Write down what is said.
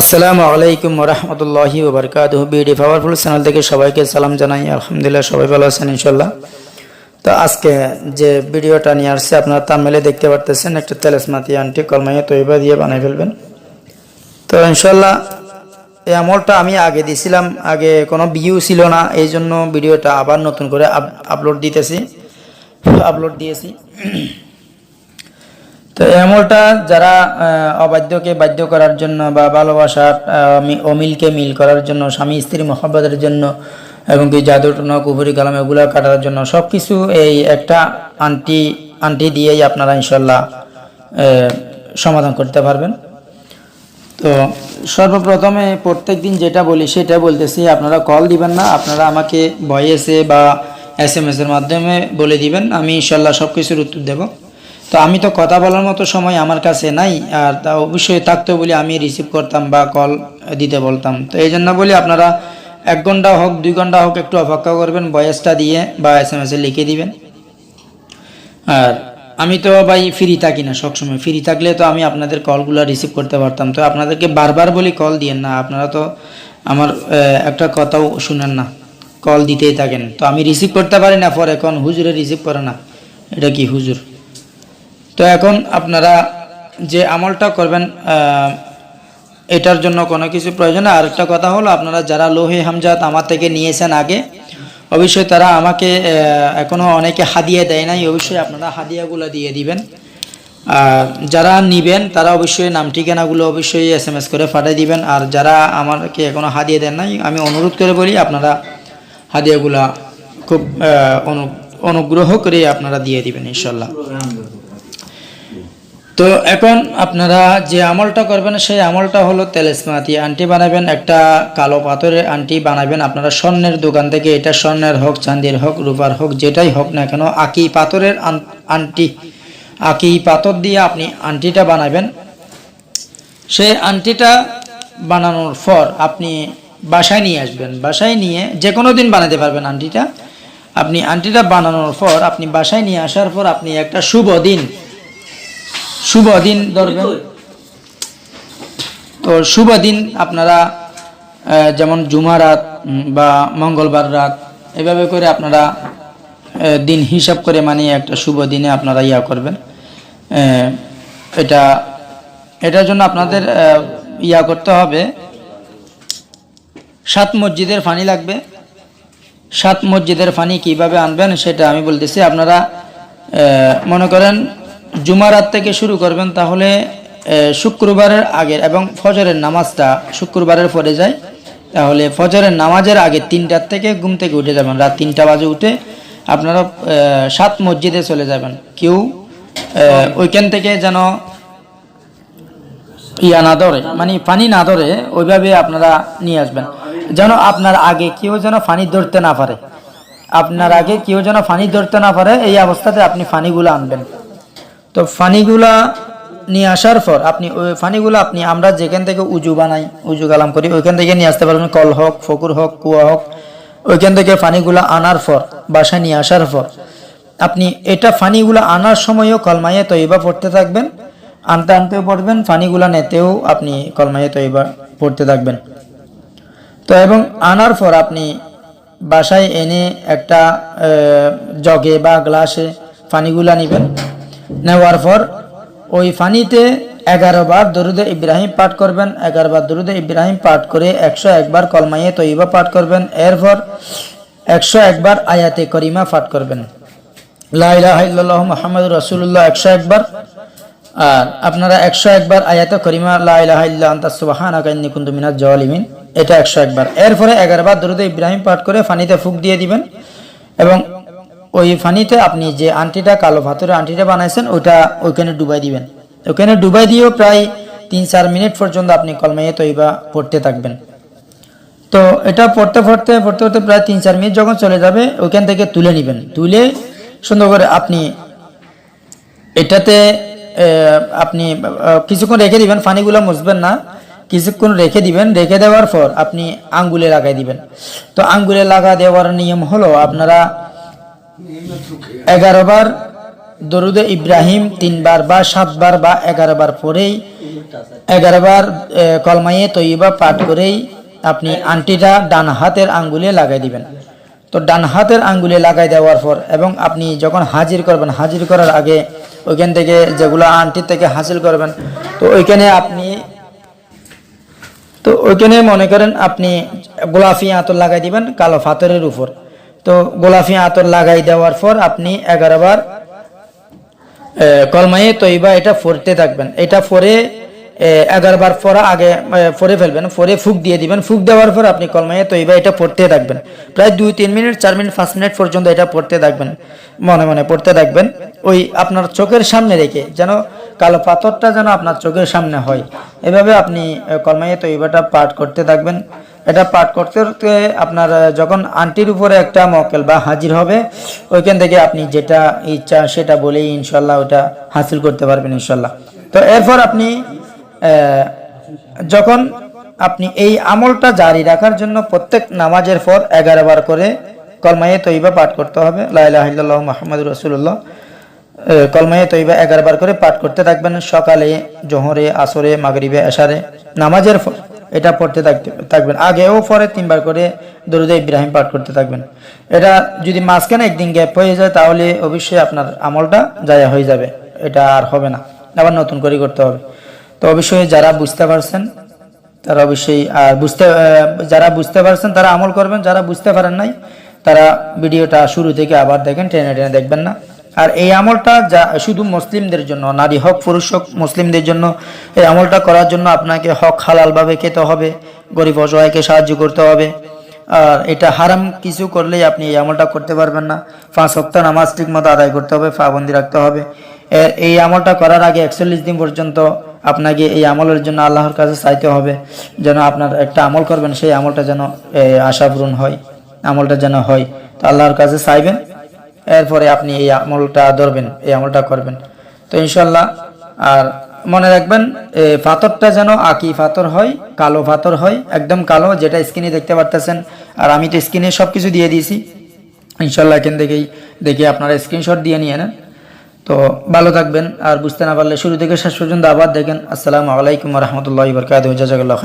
আসসালামু আলাইকুম রহমতুল্লাহি ওবরকাত বিডি পাওয়ারফুল চ্যানেল থেকে সবাইকে সালাম জানাই, আলহামদুলিল্লাহ সবাই ভালো আছেন ইনশাল্লাহ তো আজকে যে ভিডিওটা নিয়ে আসছে, আপনারা তামিলে দেখতে পারতেছেন, একটা তেলেসমাতি আনটি কলমাইয়া তৈবা দিয়ে বানিয়ে ফেলবেন। তো ইনশাল্লাহ এই আমলটা আমি আগে দিছিলাম, আগে কোনো ভিউ ছিল না, এই জন্য ভিডিওটা আবার নতুন করে আপলোড দিতেছি। আপলোড দিয়েছি। তো এই আমলটা যারা অবাধ্যকে বাধ্য করার জন্য বা ভালোবাসার অমিলকে মিল করার জন্য, স্বামী, স্ত্রী মহব্বতের জন্য, এবং কি জাদুটনা, কুফুরি কালাম, এগুলো কাটার জন্য সব কিছু এই একটা আন্টি আন্টি দিয়েই আপনারা ইনশাল্লাহ সমাধান করতে পারবেন। তো সর্বপ্রথমে প্রত্যেক দিন যেটা বলি, সেটা বলতেছি, আপনারা কল দিবেন না, আপনারা আমাকে ভয়েসে বা এস এম এস এর মাধ্যমে বলে দিবেন, আমি ইনশাল্লাহ সব কিছুর উত্তর দেব। তো আমি তো কথা বলার মতো সময় আমার কাছে নাই, আর তা অবশ্যই থাকতো বলে আমি রিসিভ করতাম বা কল দিতে বলতাম। তো এই জন্য বলি আপনারা এক ঘণ্টা হোক, দুই ঘণ্টা হোক একটু অপেক্ষা করবেন বয়সটা দিয়ে বা এস এম এস লিখে দিবেন। আর আমি তো ভাই ফ্রি থাকি না সবসময়। ফ্রি থাকলে তো আমি আপনাদের কলগুলো রিসিভ করতে পারতাম। তো আপনাদেরকে বারবার বলি কল দিয়েন না, আপনারা তো আমার একটা কথাও শুনেন না। কল দিতেই থাকেন। তো আমি রিসিভ করতে পারি না পর এখন হুজুরে রিসিভ করে না। এটা কি হুজুর? তো এখন আপনারা যে আমলটা করবেন এটার জন্য কোনো কিছু প্রয়োজন আর একটা কথা হলো, আপনারা যারা লোহে হামজাত আমার থেকে নিয়েছেন আগে, অবশ্যই তারা আমাকে এখনও অনেকে হাদিয়া দেয় নাই, অবশ্যই আপনারা হাদিয়াগুলো দিয়ে দিবেন। আর যারা নিবেন, তারা অবশ্যই নাম ঠিকানাগুলো অবশ্যই এস এম এস করে পাঠিয়ে দিবেন। আর যারা আমাকে এখনও হাদিয়া দেন নাই, আমি অনুরোধ করে বলি, আপনারা হাদিয়াগুলা খুব অনুগ্রহ করে আপনারা দিয়ে দিবেন ইনশাল্লাহ তো এখন আপনারা যে আমলটা করবেন, সেই আমলটা হলো তেলেসমাতি। আন্টি বানাবেন একটা কালো পাথরের আন্টি বানাবেন আপনারা স্বর্ণের দোকান থেকে। এটা স্বর্ণের হোক, চাঁদির হোক, রূপার হোক, যেটাই হোক না কেন, আকি পাথরের আন- আন্টি। আকি পাথর দিয়ে আপনি আন্টিটা বানাবেন। সেই আন্টিটা বানানোর পর আপনি বাসায় নিয়ে আসবেন। বাসায় নিয়ে যে কোনো দিন বানাতে পারবেন আন্টিটা। আপনি আন্টিটা বানানোর পর আপনি বাসায় নিয়ে আসার পর আপনি একটা শুভ দিন শুভ দিন ধরবেন। তো। শুভ দিন আপনারা যেমন জুমা রাত বা মঙ্গলবার রাত এভাবে করে আপনারা দিন হিসাব করে মানে একটা শুভ দিনে আপনারা ইয়া করবেন। এটা এটার জন্য আপনাদের ইয়া করতে হবে। সাত মসজিদের ফানি লাগবে। সাত মসজিদের ফানি কীভাবে আনবেন সেটা আমি বলতেছি। আপনারা মনে করেন জুমারাত থেকে শুরু করবেন, তাহলে শুক্রবারের আগে এবং ফজরের নামাজটা শুক্রবারের পরে যায়। তাহলে ফজরের নামাজের আগে তিনটার থেকে ঘুম থেকে উঠে যাবেন, রাত তিনটা বাজে উঠে আপনারা সাত মসজিদে চলে যাবেন। কেউ ওইখান থেকে যেন ইয়া না ধরে মানে পানি না ধরে, ওইভাবে আপনারা নিয়ে আসবেন। যেন আপনার আগে কেউ যেন পানি ধরতে না পারে। আপনার আগে কেউ যেন পানি ধরতে না পারে, এই অবস্থাতে আপনি পানিগুলো আনবেন। তো ফানিগুলা নিয়ে আসার পর আপনি ওই পানিগুলো আপনি আমরা যেখান থেকে উজু বানাই, উজু কালাম করি, ওইখান থেকে নিয়ে আসতে পারবেন কল হোক, ফকুর হোক, কুয়া হোক। ওইখান থেকে পানিগুলো আনার পর, বাসায় নিয়ে আসার পর, আপনি এটা পানিগুলো আনার সময়ও কলমাইয়ে তৈবা পড়তে থাকবেন। আনতে আনতেও পড়বেন পানিগুলো নেতেও আপনি কলমাইয়ে তৈবা পড়তে থাকবেন। তো এবং আনার পর আপনি বাসায় এনে একটা জগে বা গ্লাসে পানিগুলা নেবেন। নেওয়ার পর ওই পানিতে এগারো বার দরুদে ইব্রাহিম পাঠ করবেন, এগারো বার দরুদে ইব্রাহিম পাঠ করে একশো একবার কলমাইয়ে তৈবা পাঠ করবেন, এরপর একশো একবার আয়াতে করিমা পাঠ করবেন। লাহ মোহাম্মদ রসুল্লাহ একশো একবার আর আপনারা একশো একবার আয়াতে করিমা লাহ আন্তা সুবাহান আকাইন্নি জওয়ালিমিন এটা একশো একবার এরপরে এগারো বার দরুদে ইব্রাহিম পাঠ করে ফানিতে ফুক দিয়ে দিবেন এবং ওই ফানিতে আপনি যে আন্টিটা কালো ভাতরের আন্টিটা বানাইছেন, ওইটা ওইখানে ডুবাই দিবেন। ওখানে ডুবাই দিয়েও প্রায় তিন চার মিনিট পর্যন্ত আপনি কলমাইয়ে তৈবা পড়তে থাকবেন। তো এটা পড়তে পড়তে পড়তে পড়তে প্রায় তিন চার মিনিট যখন চলে যাবে, ওইখান থেকে তুলে নেবেন। তুলে সুন্দর করে আপনি এটাতে আপনি কিছুক্ষণ রেখে দিবেন পানিগুলো মুছবেন না। কিছুক্ষণ রেখে দিবেন, রেখে দেওয়ার পর আপনি আঙ্গুলে লাগাই দিবেন। তো আঙ্গুলে লাগা দেওয়ার নিয়ম হলো, আপনারা এগারো বার দরুদে ইব্রাহিম, তিনবার বা সাতবার বা এগারো বার পরেই এগারো বার কলমাইয়ে তৈবা পাঠ করেই আপনি আংটিটা ডান হাতের আঙ্গুলে লাগাই দিবেন। তো ডান হাতের আঙ্গুলে লাগাই দেওয়ার পর এবং আপনি যখন হাজির করবেন, হাজির করার আগে ওইখান থেকে যেগুলো আংটির থেকে হাসিল করবেন, তো ওইখানে আপনি, তো ওইখানে মনে করেন আপনি গোলাপি আতর লাগাই দিবেন কালো ফাতরের উপর। তো গোলাপি আতর লাগাই দেওয়ার পর আপনি এগারো বার কলমায়ে তৈবা এটা ফরতে থাকবেন। এটা ফরে এগারো বার ফরা আগে ফরে ফেলবেন ফরে ফুক দিয়ে দিবেন। ফুক দেওয়ার পর আপনি কলমায়ে তৈবা এটা পড়তে থাকবেন। প্রায় দুই তিন মিনিট চার মিনিট পাঁচ মিনিট পর্যন্ত এটা পড়তে থাকবেন। মনে মনে পড়তে থাকবেন। ওই আপনার চোখের সামনে রেখে যেন কালো পাথরটা যেন আপনার চোখের সামনে হয়। এভাবে আপনি এ, কলমায়ে তৈবাটা পাঠ করতে থাকবেন। এটা পাঠ করতে করতে আপনার যখন আন্টির উপরে একটা মক্কেল বা হাজির হবে, ওইখান থেকে আপনি যেটা ইচ্ছা সেটা বলেই ইনশাল্লাহ ওটা হাসিল করতে পারবেন ইনশাল্লাহ। তো এরপর আপনি যখন আপনি এই আমলটা জারি রাখার জন্য প্রত্যেক নামাজের পর এগারো বার করে কলমায়ে তৈবা পাঠ করতে হবে। লাইলাহ মাহমুদ রসুল্লাহ কলমায়ে তৈবা এগারো বার করে পাঠ করতে থাকবেন সকালে, জোহরে, আসরে, মাগরিবে, এশারে। নামাজের পর এটা পড়তে থাকবেন। আগেও পরে তিনবার করে দরুদ ইব্রাহিম পাঠ করতে থাকবেন। এটা যদি মাঝখানে একদিন গ্যাপ হয়ে যায়, তাহলে অবশ্যই আপনার আমলটা জায়া হয়ে যাবে। এটা আর হবে না। আবার নতুন করে করতে হবে। তো অবশ্যই যারা বুঝতে পারছেন, তারা অবশ্যই, আর বুঝতে যারা বুঝতে পারছেন, তারা আমল করবেন। যারা বুঝতে পারেন নাই, তারা ভিডিওটা শুরু থেকে আবার দেখেন, টেনে টেনে দেখবেন না। আর এই আমলটা যা, শুধু মুসলিমদের জন্য, নারী হক, পুরুষ হোক, মুসলিমদের জন্য, এই আমলটা করার জন্য আপনাকে হক হালালভাবে খেতে হবে, গরিব অসহায়কে সাহায্য করতে হবে। আর এটা হারাম কিছু করলেই আপনি এই আমলটা করতে পারবেন না। পাঁচ সপ্তাহ নামাজ ঠিক মতো আদায় করতে হবে পাবন্দি রাখতে হবে। এই আমলটা করার আগে একচল্লিশ দিন পর্যন্ত আপনাকে এই আমলের জন্য আল্লাহর কাছে চাইতে হবে, যেন আপনার একটা আমল করবেন, সেই আমলটা যেন আশা পূরণ হয়, আমলটা যেন হয়। তো আল্লাহর কাছে চাইবেন এরপরে আপনি এই আমলটা ধরবেন, এই আমলটা করবেন। তো ইনশাল্লাহ আর মনে রাখবেন পাথরটা যেন আকি পাথর হয়, কালো পাথর হয়, একদম কালো, যেটা স্ক্রিনে দেখতে পারতেছেন। আর আমি তো স্ক্রিনে সব কিছু দিয়ে দিয়েছি। ইনশাল্লাহ এখান থেকেই দেখি আপনারা স্ক্রিনশট দিয়ে নিয়ে নেন। তো ভালো থাকবেন, আর বুঝতে না পারলে শুরু থেকে শেষ পর্যন্ত আবার দেখেন। আসসালামু আলাইকুম রহমতুল্লাহ বরকাত জাজাকাল্লাহ।